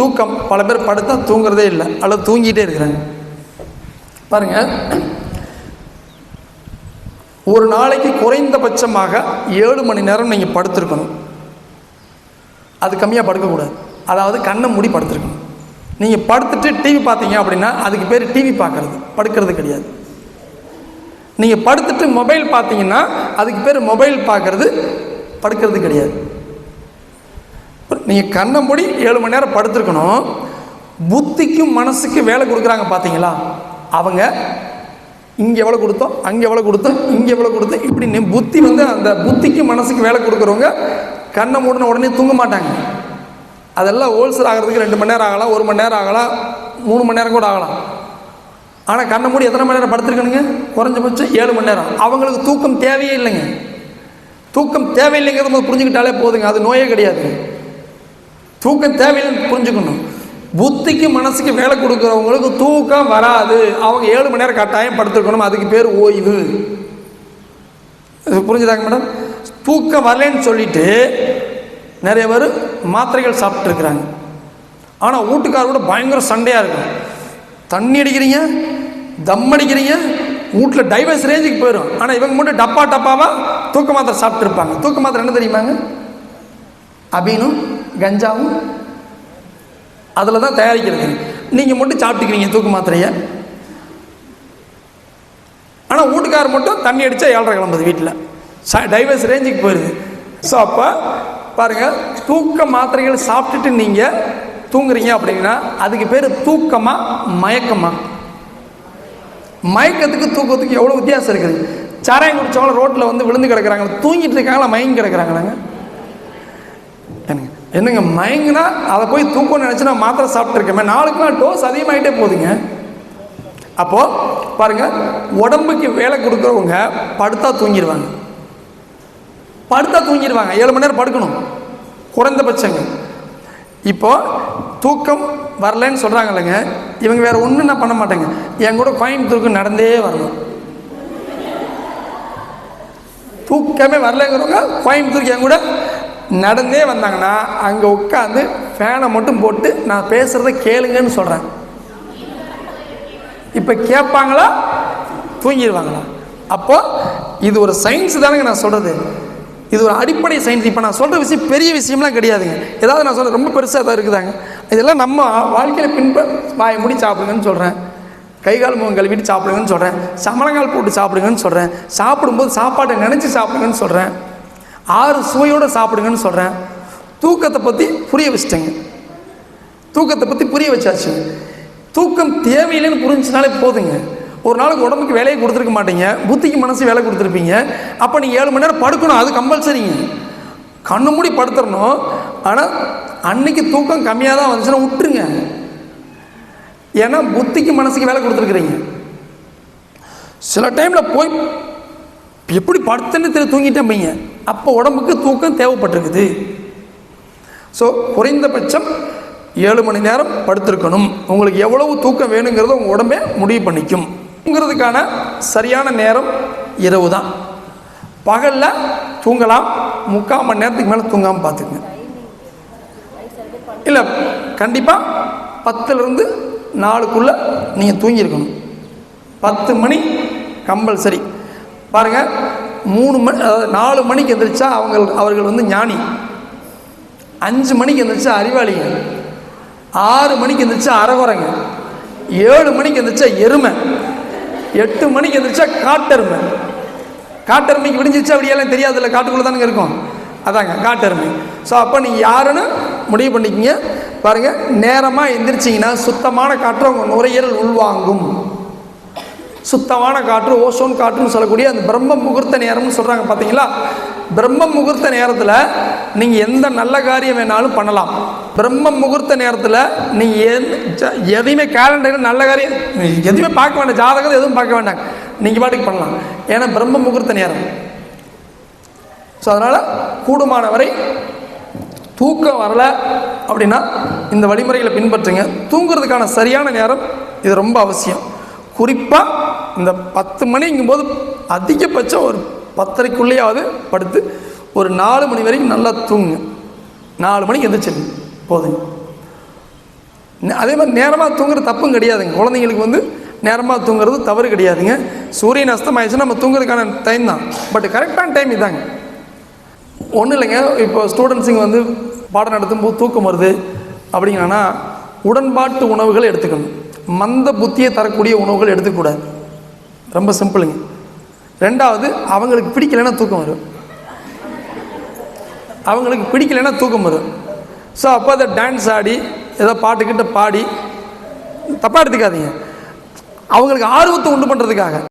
தூக்கம் பல பேர் படுத்தா தூங்குறதே இல்லை. அல்லது தூங்கிட்டே இருக்கிறாங்க. பாருங்க. ஒரு நாளைக்கு குறைந்தபட்சமாக ஏழு மணி நேரம் நீங்கள் படுத்திருக்கணும். அது கம்மியாக படுக்கக்கூடாது. அதாவது கண்ணை மூடி படுத்திருக்கணும். நீங்கள் படுத்துட்டு டிவி பார்த்தீங்க அப்படின்னா அதுக்கு பேர் டிவி பார்க்குறது. படுக்கிறது கிடையாது. நீங்கள் படுத்துட்டு மொபைல் பார்த்தீங்கன்னா அதுக்கு பேர் மொபைல் பார்க்கறது படுக்கிறது கிடையாது. நீங்கள் கண்ணை மூடி ஏழு மணி நேரம் படுத்துருக்கணும். புத்திக்கும் மனசுக்கும் வேலை கொடுக்குறாங்க பார்த்தீங்களா அவங்க இங்கே எவ்வளோ கொடுத்தோம் அங்கே எவ்வளோ கொடுத்தோம் இங்கே எவ்வளோ கொடுத்தோம் இப்படி புத்தி வந்து அந்த புத்திக்கு மனசுக்கு வேலை கொடுக்குறவங்க கண்ணை மூடின உடனே தூங்க மாட்டாங்க. அதெல்லாம் ஹோல்சேல் ஆகிறதுக்கு ரெண்டு மணி நேரம் ஆகலாம் ஒரு மணி நேரம் ஆகலாம் மூணு மணி நேரம் கூட ஆகலாம். ஆனால் கண்ணை மூடி எத்தனை மணி நேரம் படுத்துருக்கணுங்க? குறைஞ்சபட்சம் ஏழு மணி நேரம். அவங்களுக்கு தூக்கம் தேவையே இல்லைங்க. தூக்கம் தேவையில்லைங்கிறத நம்ம புரிஞ்சுக்கிட்டாலே போதுங்க. அது நோயே கிடையாது. தூக்கம் தேவையில்லைன்னு புரிஞ்சுக்கணும். புத்திக்கு மனசுக்கு வேலை கொடுக்குறவங்களுக்கு தூக்கம் வராது. அவங்க ஏழு மணி நேரம் கட்டாயம் படுத்துருக்கணும் அதுக்கு பேர் ஓய்வு. இது புரிஞ்சுதாங்க மேடம்? தூக்கம் வரலன்னு சொல்லிட்டு நிறைய பேர் மாத்திரைகள் சாப்பிட்ருக்குறாங்க ஆனால் வீட்டுக்காரர் கூட பயங்கர சண்டையாக இருக்கும். தண்ணி அடிக்கிறீங்க தம் அடிக்கிறீங்க வீட்டில் டைவர்ஸ் ரேஞ்சுக்கு போயிடும் ஆனால் இவங்க மட்டும் டப்பா டப்பாவாக தூக்க மாத்திரை சாப்பிட்ருப்பாங்க தூக்க மாத்திரை என்ன தெரியுமாங்க? அபீனும் கஞ்சாவும் அதில் தான் தயாரிக்கிறது. நீங்கள் மட்டும் சாப்பிட்டுக்கிறீங்க தூக்கு மாத்திரையை. ஆனால் வீட்டுக்கார் மட்டும் தண்ணி அடித்தா ஏழரை கிளம்புது வீட்டில். ச டைவர்ஸ் ரேஞ்சுக்கு போயிடுது ஸோ அப்போ பாருங்கள் தூக்க மாத்திரைகள் சாப்பிட்டுட்டு நீங்கள் தூங்குறீங்க அப்படின்னா அதுக்கு பேர் தூக்கமா மயக்கமா. மயக்கத்துக்கு தூக்கத்துக்கு எவ்வளோ வித்தியாசம் இருக்குது. சாராயம் குடிச்சவங்கள ரோட்டில் வந்து விழுந்து கிடக்கிறாங்க தூங்கிட்டு இருக்காங்களா மயங்கி கிடக்குறாங்களாங்க? என்னங்க? என்னங்க மயங்கினா அதை போய் தூக்கம் நினச்சி நான் மாத்திரை சாப்பிட்ருக்கேன் நாளுக்கு நாள் டோஸ் அதிகமாகிட்டே போகுதுங்க. அப்போது பாருங்க உடம்புக்கு வேலை கொடுக்குறவங்க படுத்தா தூங்கிடுவாங்க. படுத்தா தூங்கிடுவாங்க. ஏழு மணி நேரம் படுக்கணும். குறைந்தபட்சங்க. இப்போ தூக்கம் வரலன்னு சொல்கிறாங்க இல்லைங்க இவங்க வேற ஒன்றும் நான் பண்ண மாட்டேங்க. என் கூட கோயம்புத்தூருக்கு நடந்தே வரணும். தூக்கமே வரலைங்கிறவங்க கோயம்புத்தூருக்கு என் கூட நடந்தே வந்தாங்கன்னா அங்கே உட்காந்து ஃபேனை மட்டும் போட்டு நான் பேசுகிறத கேளுங்கன்னு சொல்கிறேன் இப்போ கேட்பாங்களா? தூங்கிடுவாங்களா? அப்போ இது ஒரு சயின்ஸ் தானேங்க நான் சொல்கிறது இது ஒரு அடிப்படை சயின்ஸ் இப்போ நான் சொல்கிற விஷயம் பெரிய விஷயம்லாம் கிடையாதுங்க. ஏதாவது நான் சொல்கிறேன் ரொம்ப பெருசாக தான் இருக்குதாங்க. இதெல்லாம் நம்ம வாழ்க்கையில் பின்ப வாயை முடி சாப்பிடுங்கன்னு சொல்கிறேன் கை கால் முகம் கழுவிட்டு சாப்பிடுங்கன்னு சொல்கிறேன் சமணங்கால் போட்டு சாப்பிடுங்கன்னு சொல்கிறேன் சாப்பிடும்போது சாப்பாட்டை நினச்சி சாப்பிடுங்கன்னு சொல்கிறேன் ஆறு சுவையோடு சாப்பிடுங்கன்னு சொல்கிறேன் தூக்கத்தை பற்றி புரிய வச்சிட்டேங்க. தூக்கத்தை பற்றி புரிய வச்சாச்சு. தூக்கம் தேவையில்லைன்னு புரிஞ்சுனாலே போதுங்க. ஒரு நாளுக்கு உடம்புக்கு வேலையை கொடுத்துருக்க மாட்டீங்க. புத்திக்கு மனசு வேலை கொடுத்துருப்பீங்க. அப்போ நீங்கள் ஏழு மணி நேரம் படுக்கணும். அது கம்பல்சரிங்க. கண்ணு மூடி படுத்துடணும் ஆனால் அன்னைக்கு தூக்கம் கம்மியாக தான் வந்துச்சுன்னா விட்டுருங்க ஏன்னா புத்திக்கு மனசுக்கு வேலை கொடுத்துருக்குறீங்க. சில டைமில் போய் எப்படி படுத்துன்னு தெரிய தூங்கிட்டேன் பையன் அப்போ உடம்புக்கு தூக்கம் தேவைப்பட்டிருக்குது. ஸோ குறைந்தபட்சம் ஏழு மணி நேரம் படுத்திருக்கணும். உங்களுக்கு எவ்வளவு தூக்கம் வேணுங்கிறத உங்கள் உடம்பே முடிவு பண்ணிக்கும். தூங்குறதுக்கான சரியான நேரம் இரவு தான் பகலில் தூங்கலாம். முக்கால் மணி நேரத்துக்கு மேலே தூங்காமல் பார்த்துக்குங்க இல்லை கண்டிப்பாக பத்துலேருந்து நாலுக்குள்ளே நீங்கள் தூங்கியிருக்கணும். பத்து மணி கம்பல்சரி. பாருங்கள் மூணு மணி அதாவது நாலு மணிக்கு எந்திரிச்சா அவங்க அவர்கள் வந்து ஞானி. அஞ்சு மணிக்கு எந்திரிச்சா அறிவாளிங்க. ஆறு மணிக்கு எந்திரிச்சா அறகுறைங்க. ஏழு மணிக்கு எந்திரிச்சா எருமை. எட்டு மணிக்கு எந்திரிச்சா காட்டெருமை. காட்டெருமைக்கு விடிஞ்சிருச்சா அப்படியெல்லாம் தெரியாதுல்ல காட்டுக்குள்ளே தானுங்க இருக்கும். அதாங்க காட்டெருமை. ஸோ அப்போ நீங்கள் யாருன்னு முடிவு பண்ணிக்கிங்க. பாருங்கள் நேரமாக எந்திரிச்சிங்கன்னா சுத்தமான காற்று உங்கள் நுரையீரல் உள்வாங்கும். சுத்தமான காற்று ஓசோன் காற்றுன்னு சொல்லக்கூடிய அந்த பிரம்ம முகூர்த்த நேரம்னு சொல்கிறாங்க பார்த்தீங்களா பிரம்ம முகூர்த்த நேரத்தில் நீங்கள் எந்த நல்ல காரியம் வேணாலும் பண்ணலாம். பிரம்ம முகூர்த்த நேரத்தில் நீங்கள் எதையுமே கேலண்டரில் நல்ல காரியம் எதுவுமே பார்க்க வேண்டாம் ஜாதகத்தை எதுவும் பார்க்க வேண்டாம். நீங்கள் பாட்டுக்கு பண்ணலாம். ஏன்னா பிரம்ம முகூர்த்த நேரம். ஸோ அதனால் கூடுமான வரை தூக்கம் வரல அப்படின்னா இந்த வழிமுறைகளை பின்பற்றுங்க. தூங்குறதுக்கான சரியான நேரம் இது ரொம்ப அவசியம். குறிப்பாக இந்த பத்து மணிங்கும்போது அதிகபட்சம் ஒரு பத்தரைக்குள்ளேயாவது படுத்து ஒரு நாலு மணி வரைக்கும் நல்லா தூங்குங்க. நாலு மணிக்கு எந்திரிச்சிருங்க போதுங்க. அதே மாதிரி நேரமாக தூங்குறது தப்பும் கிடையாதுங்க. குழந்தைங்களுக்கு வந்து நேரமாக தூங்குறது தவறு கிடையாதுங்க. சூரியன் அஸ்தமாயிடுச்சுன்னா நம்ம தூங்குறதுக்கான டைம் தான். பட் கரெக்டான டைம் இதாங்க. ஒன்றும் இல்லைங்க. இப்போ ஸ்டூடெண்ட்ஸுங்க வந்து பாடம் நடத்தும்போது தூக்கம் வருது அப்படிங்கன்னா உடன்பாட்டு உணவுகள் எடுத்துக்கணும். மந்த புத்தியை தரக்கூடிய உணவுகள் எடுத்துக்கூடாது ரொம்ப சிம்பிளுங்க. ரெண்டாவது அவங்களுக்கு பிடிக்கலைன்னா தூக்கம் வரும். அவங்களுக்கு பிடிக்கலைன்னா தூக்கம் வரும். ஸோ அப்போ அதை டான்ஸ் ஆடி ஏதோ பாட்டுக்கிட்ட பாடி தப்பாக எடுத்துக்காதீங்க. அவங்களுக்கு ஆர்வத்தை உண்டு பண்ணுறதுக்காக